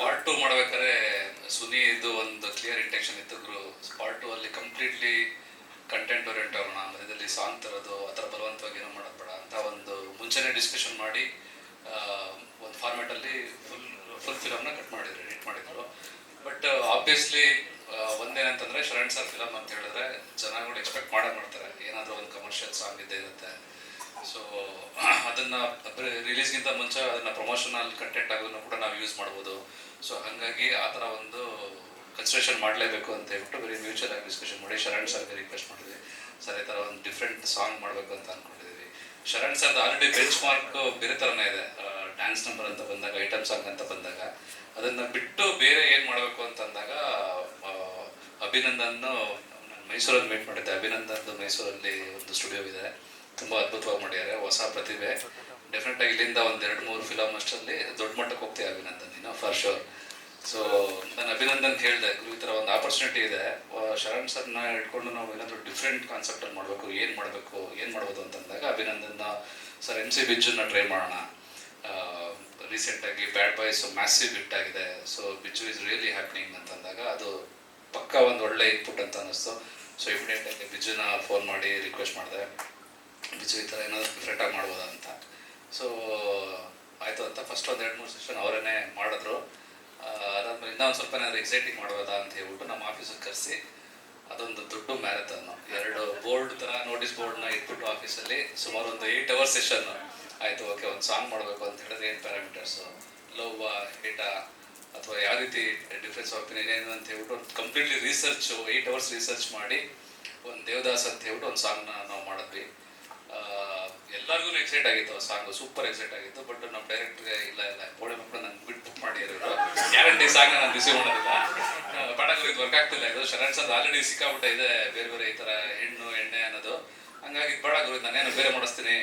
Part two ಮಾಡ್ಬೇಕಾದ್ರೆ ಸುನಿ ಇದು ಒಂದು ಕ್ಲಿಯರ್ ಇಂಟೆನ್ಷನ್ ಇತ್ತು ಗುರು. ಪಾರ್ಟ್ ಟು ಅಲ್ಲಿ ಕಂಪ್ಲೀಟ್ಲಿ ಕಂಟೆಂಟ್ ಓರಿಯೆಂಟ್ ಆಗೋಣ ಮಧ್ಯದಲ್ಲಿ ಸಾಂಗ್ ತರೋದು, ಆ ಥರ ಬಲವಂತವಾಗಿ ಏನೋ ಮಾಡೋದು ಬೇಡ ಅಂತ ಒಂದು ಮುಂಚೆನೇ ಡಿಸ್ಕಷನ್ ಮಾಡಿ ಒಂದು ಫಾರ್ಮ್ಯಾಟಲ್ಲಿ ಫುಲ್ ಫುಲ್ ಫಿಲಮ್ನ ಕಟ್ ಮಾಡಿದ್ರು ಎಡಿಟ್ ಮಾಡಿದ್ರು. ಬಟ್ ಆಬ್ವಿಯಸ್ಲಿ ಒಂದೇನಂತಂದ್ರೆ ಶರಣ್ ಸರ್ ಫಿಲಮ್ ಅಂತ ಹೇಳಿದ್ರೆ ಜನಗಳು ಎಕ್ಸ್ಪೆಕ್ಟ್ ಮಾಡೇ ಮಾಡ್ತಾರೆ. ಏನಾದರೂ ಒಂದು ಕಮರ್ಷಿಯಲ್ ಸಾಂಗ್ ಇದ್ದೇ ಇರುತ್ತೆ. ಸೊ ಅದನ್ನ ರಿಲೀಸ್ಗಿಂತ ಮುಂಚೆ ಅದನ್ನ ಪ್ರಮೋಷನಲ್ ಕಂಟೆಂಟ್ ಆಗೋದನ್ನು ಕೂಡ ನಾವು ಯೂಸ್ ಮಾಡ್ಬೋದು. ಸೊ ಹಾಗಾಗಿ ಆ ಥರ ಒಂದು ಕನ್ಸಿಡರೇಷನ್ ಮಾಡಲೇಬೇಕು ಅಂತ ಹೇಳ್ಬಿಟ್ಟು ಬರೀ ಮ್ಯೂಚುವಲ್ ಆಗಿ ಡಿಸ್ಕಷನ್ ಮಾಡಿ ಶರಣ್ ಸರ್ಗೆ ರಿಕ್ವೆಸ್ಟ್ ಮಾಡಿದ್ವಿ. ಸರ್, ಈ ಥರ ಒಂದು ಡಿಫ್ರೆಂಟ್ ಸಾಂಗ್ ಮಾಡಬೇಕು ಅಂತ ಅಂದ್ಕೊಂಡಿದ್ದೀವಿ ಶರಣ್ ಸರ್ದು ಆಲ್ರೆಡಿ ಬೆಂಚ್ ಮಾರ್ಕ್ ಬೇರೆ ಥರನೇ ಇದೆ. ಡ್ಯಾನ್ಸ್ ನಂಬರ್ ಅಂತ ಬಂದಾಗ ಐಟಮ್ ಸಾಂಗ್ ಅಂತ ಬಂದಾಗ. ಅದನ್ನ ಬಿಟ್ಟು ಬೇರೆ ಏನು ಮಾಡಬೇಕು ಅಂತ ಅಂದಾಗ ಅಭಿನಂದನ್ ಮೈಸೂರಲ್ಲಿ ಮೀಟ್ ಮಾಡಿದ್ದೆ. ಅಭಿನಂದನ್ದು ಮೈಸೂರಲ್ಲಿ ಒಂದು ಸ್ಟುಡಿಯೋ ಇದೆ. ತುಂಬಾ ಅದ್ಭುತವಾಗಿ ಮಾಡಿದ್ದಾರೆ. ಹೊಸ ಪ್ರತಿಭೆ. ಡೆಫಿನೆಟ್ ಆಗಿ ಇಲ್ಲಿಂದ ಒಂದು ಎರಡು ಮೂರು ಫಿಲಮ್ ಅಷ್ಟರಲ್ಲಿ ದೊಡ್ಡ ಮಟ್ಟಕ್ಕೆ ಹೋಗ್ತೀವಿ ಅಭಿನಂದನ್ ನೀನು ಫಾರ್ ಶೋರ್ ಸೊ ನಾನು ಅಭಿನಂದನ್ ಹೇಳಿದೆ, ಗುರು, ಈ ಥರ ಒಂದು ಆಪರ್ಚುನಿಟಿ ಇದೆ. ಶರಣ್ ಸರ್ನ ಇಟ್ಕೊಂಡು ನಾವು ಏನಾದರೂ ಡಿಫ್ರೆಂಟ್ ಕಾನ್ಸೆಪ್ಟಲ್ಲಿ ಮಾಡಬೇಕು, ಏನು ಮಾಡಬೇಕು, ಏನು ಮಾಡ್ಬೋದು ಅಂತಂದಾಗ ಅಭಿನಂದನ್ ಸರ್ ಎಂ ಸಿ ಬಿಜ್ಜನ್ನ ಟ್ರೈ ಮಾಡೋಣ. ರೀಸೆಂಟಾಗಿ ಬ್ಯಾಡ್ ಬಾಯ್ಸ್ ಮ್ಯಾಸಿವ್ ಹಿಟ್ ಆಗಿದೆ. ಸೊ ಬಿಚ್ಚು ಇಸ್ ರಿಯಲಿ ಹ್ಯಾಪ್ನಿಂಗ್ ಅಂತಂದಾಗ ಅದು ಪಕ್ಕ ಒಂದು ಒಳ್ಳೆ ಇನ್ಪುಟ್ ಅಂತ ಅನ್ನಿಸ್ತು. ಸೊ ಇಮಿಡಿಯೇಟ್ ಆಗಿ ಬಿಜುನ ಫೋನ್ ಮಾಡಿ ರಿಕ್ವೆಸ್ಟ್ ಮಾಡಿದೆ. ಬಿಜು ಈ ಥರ ಏನಾದರೂ ಡಿಫ್ರೆಂಟಾಗಿ ಮಾಡ್ಬೋದಾ ಅಂತ. ಸೊ ಆಯಿತು ಅಂತ ಫಸ್ಟ್ ಒಂದು ಎರಡು ಮೂರು ಸೆಷನ್ ಅವರೇ ಮಾಡಿದ್ರು. ಅದಾದ್ಮೇಲೆ ಇನ್ನೂ ಒಂದು ಸ್ವಲ್ಪ ಏನಾದ್ರು ಎಕ್ಸೈಟಿಂಗ್ ಮಾಡ್ಬೋದಾ ಅಂತ ಹೇಳ್ಬಿಟ್ಟು ನಮ್ಮ ಆಫೀಸಿಗೆ ಕರೆಸಿ ಅದೊಂದು ದೊಡ್ಡ ಮ್ಯಾರಥಾನ್ ಎರಡು ಬೋರ್ಡ್ ಥರ ನೋಟಿಸ್ ಬೋರ್ಡ್ನ ಇಟ್ಬಿಟ್ಟು ಆಫೀಸಲ್ಲಿ ಸುಮಾರು ಒಂದು ಏಯ್ಟ್ ಅವರ್ ಸೆಷನ್ ಆಯಿತು ಓಕೆ ಒಂದು ಸಾಂಗ್ ಮಾಡಬೇಕು ಅಂತ ಹೇಳಿದ್ರೆ ಏನು ಪ್ಯಾರಾಮೀಟರ್ಸು ಲವ್ ಹೇಟಾ ಅಥವಾ ಯಾವ ರೀತಿ ಡಿಫ್ರೆನ್ಸ್ ಒಪಿನಿಯನ್ ಏನು ಅಂತ ಹೇಳ್ಬಿಟ್ಟು completely research eight hours research ಮಾಡಿ ಒಂದು ದೇವದಾಸ್ ಅಂತ ಹೇಳ್ಬಿಟ್ಟು ಒಂದು ಸಾಂಗ್ನ ನಾವು ಮಾಡಿದ್ವಿ. ಎಲ್ಲರಿಗೂ ಎಕ್ಸೈಟ್ ಆಗಿತ್ತು, ಆ ಸಾಂಗ್ ಸೂಪರ್ ಎಕ್ಸೈಟ್ ಆಗಿತ್ತು ಬಟ್ ನಮ್ಮ ಡೈರೆಕ್ಟ್ಗೆ ಇಲ್ಲ ಇಲ್ಲ, ಬೋಳೆ ಮಕ್ಕಳು ನಂಗೆ ಬಿಟ್ಟು ಬುಕ್ ಮಾಡಿ ಗ್ಯಾರಂಟಿ ಸಾಂಗ್ ನಾನು ರಿಸೀವ್ ಮಾಡೋದಿಲ್ಲ. ಇದು ವರ್ಕ್ ಆಗ್ತಿಲ್ಲ, ಇದು ಶರಣ್ ಸರ್ ಆಲ್ರೆಡಿ ಸಿಕ್ಕಾಬಿಟ್ಟೆ, ಇದೆ ಬೇರೆ ಬೇರೆ ಈ ತರ ಹೆಣ್ಣು, ಎಣ್ಣೆ ಅನ್ನೋದು. ಹಂಗಾಗಿ ಬೇಡ ಗುರು, ನಾನೇನು ಬೇರೆ ಮಾಡಿಸ್ತೀನಿ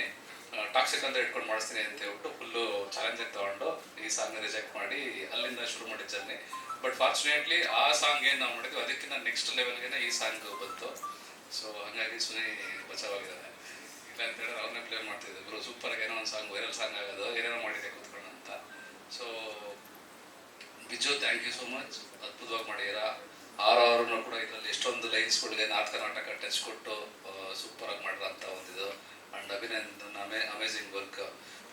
ಟಾಕ್ಸಿಕ್ ಅಂತ ಇಟ್ಕೊಂಡು ಮಾಡಿಸ್ತೀನಿ ಅಂತ ಹೇಳ್ಬಿಟ್ಟು ಫುಲ್ಲು ಚಾಲೆಂಜ್ ತಗೊಂಡು ಈ ಸಾಂಗ್ ರಿಜೆಕ್ಟ್ ಮಾಡಿ ಅಲ್ಲಿಂದ ಶುರು ಮಾಡಿದ ಜರ್ನಿ ಬಟ್ ಫಾರ್ಚುನೇಟ್ಲಿ ಆ ಸಾಂಗ್ ಏನು ನಾವು ಮಾಡಿದ್ವಿ, ಅದಕ್ಕಿಂತ ನೆಕ್ಸ್ಟ್ ಲೆವೆಲ್ಗೆ ಈ ಸಾಂಗ್ ಬಂತು. ಸೊ ಹಂಗಾಗಿ ಸುನಿ ಬಚಾವಾಗಿದ್ದಾನೆ ಇಲ್ಲ ಅಂತ ಹೇಳಿದ್ರೆ ಅವ್ರನ್ನೇ ಪ್ಲೇ ಮಾಡ್ತಿದ್ದೆ. ಸೂಪರಾಗಿ ಏನೋ ಒಂದು ಸಾಂಗ್ ವೈರಲ್ ಸಾಂಗ್ ಆಗೋದು, ಏನೇನೋ ಮಾಡಿದೆ ಕೂತ್ಕೊಂಡು ಅಂತ. So Biju thank you so much ಅದ್ಭುತವಾಗಿ ಮಾಡಿದ್ದೀರಾ. ಆರ್ ಅವ್ರನ್ನು ಕೂಡ ಇದರಲ್ಲಿ ಎಷ್ಟೊಂದು ಲೈನ್ಸ್ಗಳಿಗೆ ನಾರ್ತ್ ಕರ್ನಾಟಕ ಟಚ್ ಕೊಟ್ಟು ಸೂಪರ್ ಆಗಿ ಅಂತ ಒಂದಿದು. And Abhinandan Ame amazing work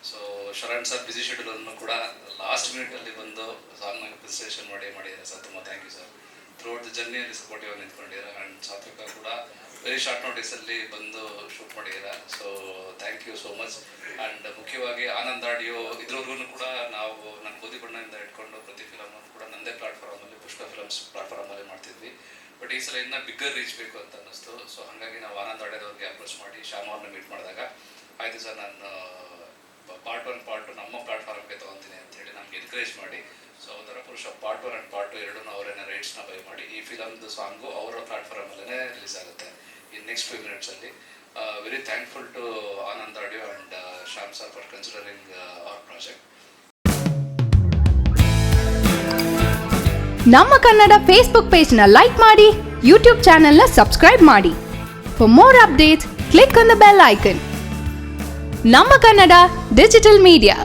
so Sharan sir busy schedule ಅನ್ನು ಕೂಡ ಲಾಸ್ಟ್ ಮಿನಿಟಲ್ಲಿ ಬಂದು ಸಾಂಗ್ ಪ್ರಿಸೇಷನ್ ಮಾಡಿ, ಮಾಡಿದ್ದಾರೆ ಸರ್ ತುಂಬ thank you sir throughout the ಜರ್ನಿಯಲ್ಲಿ supportive ಆಗಿ ನಿಂತ್ಕೊಂಡಿರ ಅಂಡ್ ಸಾತ್ವಿಕ ಕೂಡ ವೆರಿ ಶಾರ್ಟ್ ನೋಟಿಸ್ ಅಲ್ಲಿ ಬಂದು shoot ಮಾಡಿದೀರ so thank you so much and ಮುಖ್ಯವಾಗಿ ಆನಂದ್ ಆಡಿಯೋ ಇದ್ರವರೆಗೂ ಕೂಡ ನಾವು ನನ್ನ ಗೋಧಿ ಬಣ್ಣದಿಂದ ಇಟ್ಕೊಂಡು ಪ್ರತಿ ಫಿಲಮ್ ಕೂಡ ನಂದೇ ಪ್ಲಾಟ್ಫಾರ್ಮ್ ಅಲ್ಲಿ, ಪುಷ್ಪ ಫಿಲಮ್ಸ್ ಪ್ಲಾಟ್ಫಾರ್ಮ್ ಅಲ್ಲಿ ಮಾಡ್ತಿದ್ವಿ. ಬಟ್ ಈ ಸಲ ಇನ್ನ ಬಿಗ್ಗರ್ ರೀಚ್ ಬೇಕು ಅಂತ ಅನ್ನಿಸ್ತು. ಸೊ ಹಾಗಾಗಿ ನಾವು ಆನಂದ್ ಆಡಿಯೋದವ್ರಿಗೆ ಅಪ್ರೋಚ್ ಮಾಡಿ ಶ್ಯಾಮ್ ಅವ್ರನ್ನ ಮೀಟ್ ಮಾಡಿದಾಗ, ಆಯ್ತು ಸರ್, ನಾನು ಪಾರ್ಟ್ ಒನ್ ಪಾರ್ಟ್ ನಮ್ಮ ಪ್ಲಾಟ್ಫಾರ್ಮ್ಗೆ ತಗೊಂತೀನಿ ಅಂತ ಹೇಳಿ ನಮ್ಗೆ ಎನ್ಕರೇಜ್ ಮಾಡಿ so Purusha part one and part two ಎರಡೂ ಅವರೇನ ರೈಟ್ಸ್ನ ಬೈ ಮಾಡಿ ಈ ಫಿಲಮ್ದು ಸಾಂಗು ಅವರ ಪ್ಲಾಟ್ಫಾರ್ಮ್ ಅಲ್ಲೇ ರಿಲೀಸ್ ಆಗುತ್ತೆ ಇನ್ ನೆಕ್ಸ್ಟ್ ಫ್ಯೂ ಮಿನಿಟ್ಸ್ ಅಲ್ಲಿ. Very thankful to Anand audio and Shyam sir for considering our project ನಮ್ಮ ಕನ್ನಡ ಫೇಸ್ಬುಕ್ ಪೇಜ್ನ ಲೈಕ್ ಮಾಡಿ ಯೂಟ್ಯೂಬ್ ಚಾನೆಲ್ನ ಸಬ್ಸ್ಕ್ರೈಬ್ ಮಾಡಿ. For more updates click on the bell icon ನಮ್ಮ ಕನ್ನಡ ಡಿಜಿಟಲ್ ಮೀಡಿಯಾ